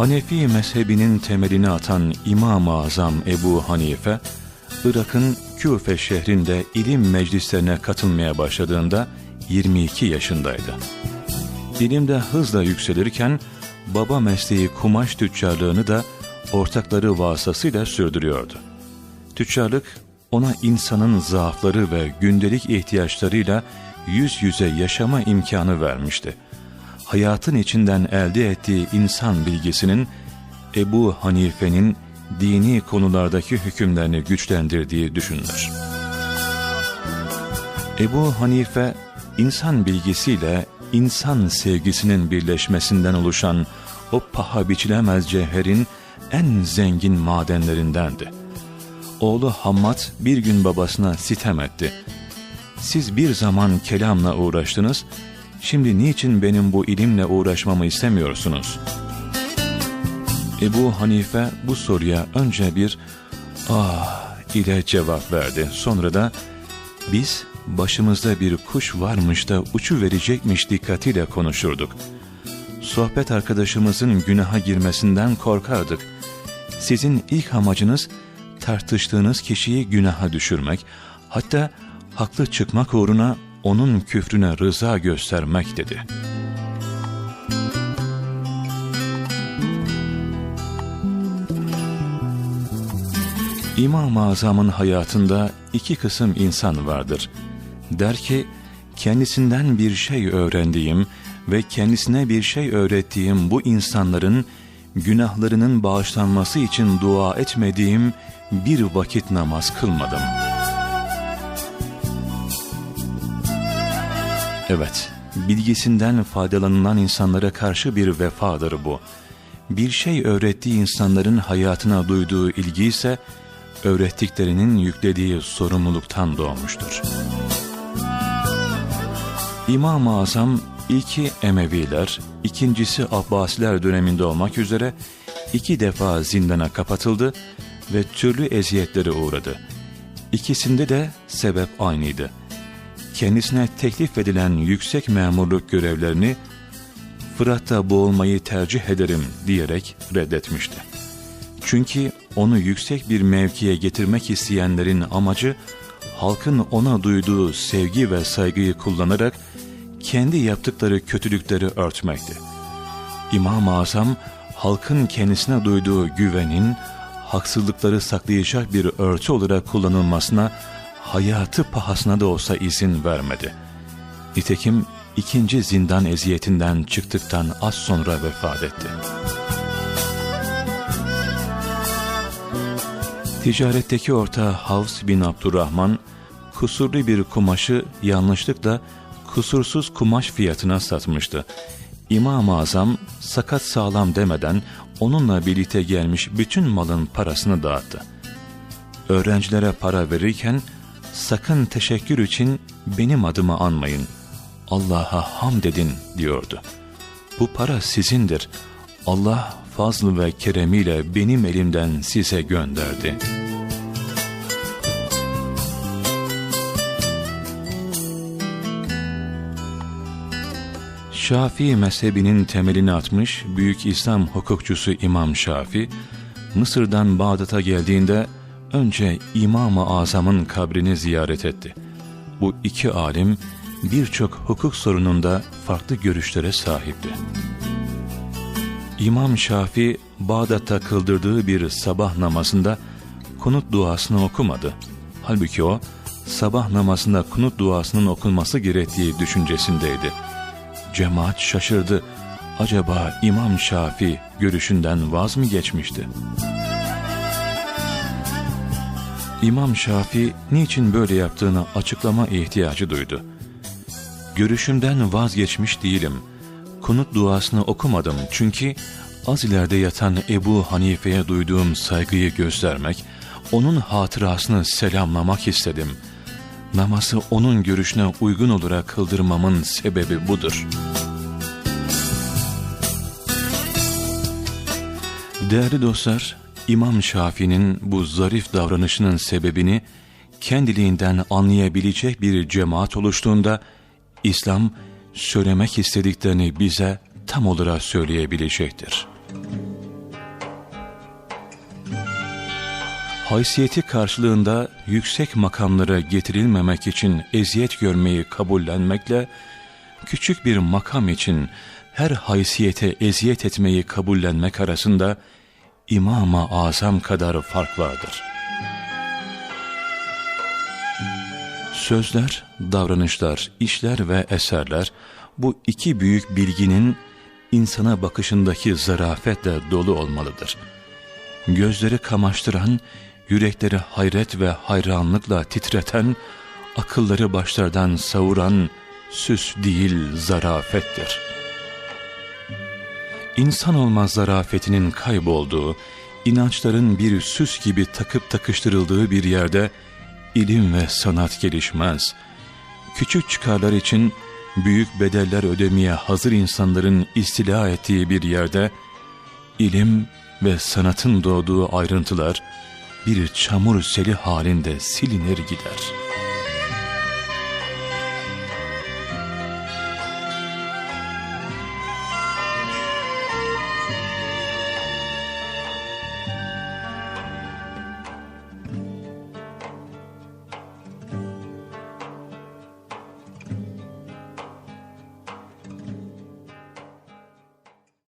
Hanefi mezhebinin temelini atan İmam-ı Azam Ebu Hanife, Irak'ın Küfe şehrinde ilim meclislerine katılmaya başladığında 22 yaşındaydı. İlimde hızla yükselirken baba mesleği kumaş tüccarlığını da ortakları vasıtasıyla sürdürüyordu. Tüccarlık ona insanın zaafları ve gündelik ihtiyaçlarıyla yüz yüze yaşama imkanı vermişti. Hayatın içinden elde ettiği insan bilgisinin Ebu Hanife'nin dini konulardaki hükümlerini güçlendirdiği düşünülür. Ebu Hanife, insan bilgisiyle insan sevgisinin birleşmesinden oluşan o paha biçilemez cevherin en zengin madenlerindendi. Oğlu Hammad bir gün babasına sitem etti. Siz bir zaman kelamla uğraştınız, şimdi niçin benim bu ilimle uğraşmamı istemiyorsunuz? Ebu Hanife bu soruya önce bir ah ile cevap verdi. Sonra da biz başımızda bir kuş varmış da uçu verecekmiş dikkatiyle konuşurduk. Sohbet arkadaşımızın günaha girmesinden korkardık. Sizin ilk amacınız tartıştığınız kişiyi günaha düşürmek, hatta haklı çıkmak uğruna onun küfrüne rıza göstermek dedi. İmam-ı Azam'ın hayatında iki kısım insan vardır. Der ki, kendisinden bir şey öğrendiğim ve kendisine bir şey öğrettiğim bu insanların günahlarının bağışlanması için dua etmediğim bir vakit namaz kılmadım. Evet, bilgisinden faydalanılan insanlara karşı bir vefadır bu. Bir şey öğrettiği insanların hayatına duyduğu ilgi ise öğrettiklerinin yüklediği sorumluluktan doğmuştur. İmam-ı Azam ilki Emeviler, ikincisi Abbasiler döneminde olmak üzere iki defa zindana kapatıldı ve türlü eziyetlere uğradı. İkisinde de sebep aynıydı. Kendisine teklif edilen yüksek memurluk görevlerini Fırat'ta boğulmayı tercih ederim diyerek reddetmişti. Çünkü onu yüksek bir mevkiye getirmek isteyenlerin amacı halkın ona duyduğu sevgi ve saygıyı kullanarak kendi yaptıkları kötülükleri örtmekti. İmam-ı Azam halkın kendisine duyduğu güvenin haksızlıkları saklayacak bir örtü olarak kullanılmasına hayatı pahasına da olsa izin vermedi. Nitekim ikinci zindan eziyetinden çıktıktan az sonra vefat etti. Ticaretteki ortağı Havs bin Abdurrahman, kusurlu bir kumaşı yanlışlıkla kusursuz kumaş fiyatına satmıştı. İmam-ı Azam sakat sağlam demeden onunla birlikte gelmiş bütün malın parasını dağıttı. Öğrencilere para verirken sakın teşekkür için benim adımı anmayın. Allah'a hamd edin diyordu. Bu para sizindir. Allah fazl ve keremiyle benim elimden size gönderdi. Şafii mezhebinin temelini atmış büyük İslam hukukçusu İmam Şafi, Mısır'dan Bağdat'a geldiğinde önce İmam-ı Azam'ın kabrini ziyaret etti. Bu iki alim birçok hukuk sorununda farklı görüşlere sahipti. İmam Şafi Bağdat'ta kıldırdığı bir sabah namazında kunut duasını okumadı. Halbuki o sabah namazında kunut duasının okunması gerektiği düşüncesindeydi. Cemaat şaşırdı. Acaba İmam Şafi görüşünden vaz mı geçmişti? İmam Şafi niçin böyle yaptığını açıklama ihtiyacı duydu. Görüşümden vazgeçmiş değilim. Kunut duasını okumadım çünkü az ileride yatan Ebu Hanife'ye duyduğum saygıyı göstermek, onun hatırasını selamlamak istedim. Namazı onun görüşüne uygun olarak kıldırmamın sebebi budur. Değerli dostlar, İmam Şafii'nin bu zarif davranışının sebebini kendiliğinden anlayabilecek bir cemaat oluştuğunda İslam söylemek istediklerini bize tam olarak söyleyebilecektir. Haysiyeti karşılığında yüksek makamlara getirilmemek için eziyet görmeyi kabullenmekle, küçük bir makam için her haysiyete eziyet etmeyi kabullenmek arasında İmam-ı Azam kadar fark vardır. Sözler, davranışlar, işler ve eserler bu iki büyük bilginin insana bakışındaki zarafetle dolu olmalıdır. Gözleri kamaştıran, yürekleri hayret ve hayranlıkla titreten, akılları başlardan savuran süs değil zarafettir. İnsan olmaz zarafetinin kaybolduğu, inançların bir süs gibi takıp takıştırıldığı bir yerde ilim ve sanat gelişmez. Küçük çıkarlar için büyük bedeller ödemeye hazır insanların istila ettiği bir yerde ilim ve sanatın doğduğu ayrıntılar bir çamur seli halinde silinir gider.''